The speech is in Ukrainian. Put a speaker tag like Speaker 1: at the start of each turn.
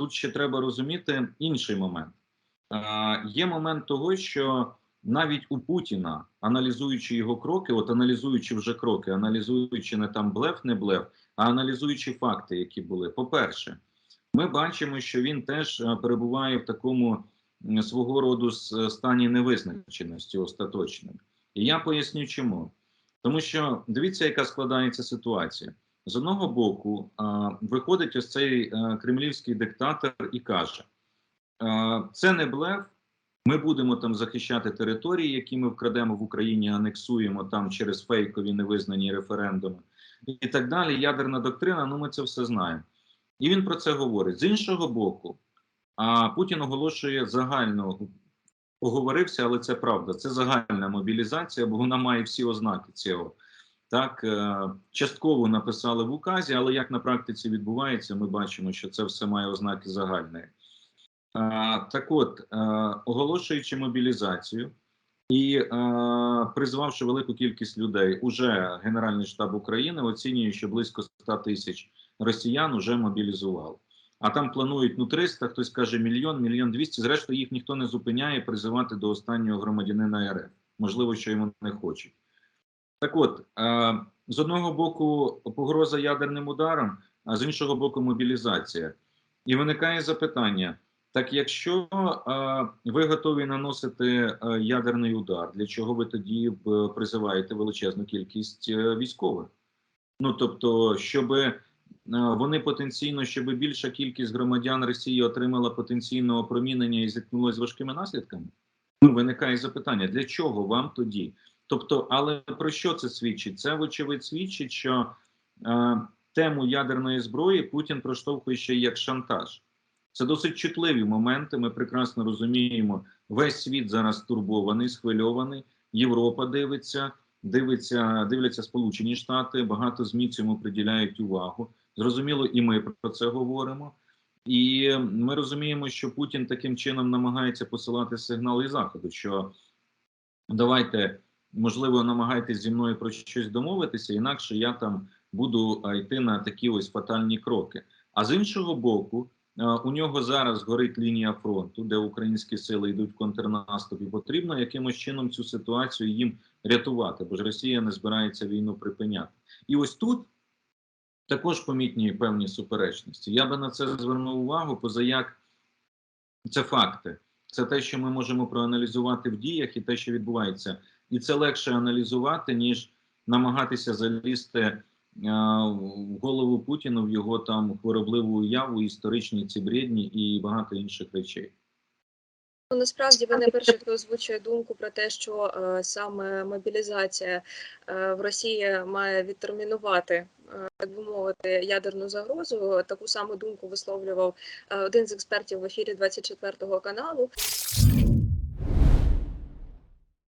Speaker 1: тут ще треба розуміти інший момент. Е, Є момент того, що навіть у Путіна, аналізуючи його кроки, от аналізуючи вже кроки, аналізуючи не там блеф, не блеф, а аналізуючи факти, які були. По-перше, ми бачимо, що він теж е, перебуває в такому свого роду с- стані невизначеності остаточним. І я поясню, чому. Тому що дивіться, яка складається ситуація. З одного боку, виходить ось цей е, кремлівський диктатор і каже: е, це не блеф. Ми будемо там захищати території, які ми вкрадемо в Україні, анексуємо там через фейкові невизнані референдуми, і так далі. Ядерна доктрина. Ну, ми це все знаємо. І він про це говорить. З іншого боку, а Путін оголошує загально поговорився, але це правда. Це загальна мобілізація, бо вона має всі ознаки цього. Так, е, частково написали в указі, але як на практиці відбувається, ми бачимо, що це все має ознаки загальної. Е, Так от, е, оголошуючи мобілізацію і призвавши велику кількість людей, уже Генеральний штаб України оцінює, що близько 100 тисяч росіян вже мобілізували. А там планують ну 300, хтось каже мільйон, мільйон 200. Зрештою, їх ніхто не зупиняє призивати до останнього громадянина РФ. Можливо, що йому не хочуть. Так от, е, з одного боку, погроза ядерним ударом, а з іншого боку, мобілізація. І виникає запитання: так, якщо е, ви готові наносити е, ядерний удар, для чого ви тоді призиваєте величезну кількість військових? Ну тобто, щоб вони потенційно, щоб більша кількість громадян Росії отримала потенційне опромінення і зіткнулася з важкими наслідками? Ну, виникає запитання: для чого вам тоді? Тобто, але про що це свідчить? Це, вочевидь, свідчить, що е, тему ядерної зброї Путін проштовхує ще як шантаж. Це досить чутливі моменти. Ми прекрасно розуміємо, весь світ зараз турбований, схвильований. Європа дивиться, дивиться, дивляться Сполучені Штати. Багато змі цьому приділяють увагу. Зрозуміло, і ми про це говоримо. І ми розуміємо, що Путін таким чином намагається посилати сигнали заходу, що давайте, можливо, намагайтесь зі мною про щось домовитися, інакше я там буду йти на такі ось фатальні кроки. А з іншого боку, у нього зараз горить лінія фронту, де українські сили йдуть в контрнаступ, і потрібно якимось чином цю ситуацію їм рятувати, бо ж Росія не збирається війну припиняти. І ось тут також помітні певні суперечності. Я би на це звернув увагу, позаяк це факти. Це те, що ми можемо проаналізувати в діях, і те, що відбувається, і це легше аналізувати, ніж намагатися залізти е, в голову Путіну в його там хворобливу уяву, історичні ці бредні і багато інших речей.
Speaker 2: Ну, Насправді ви не перший, хто озвучує думку про те, що е, саме мобілізація е, в Росії має відтермінувати, так би мовити, ядерну загрозу. Таку саму думку висловлював е, один з експертів в ефірі 24 каналу.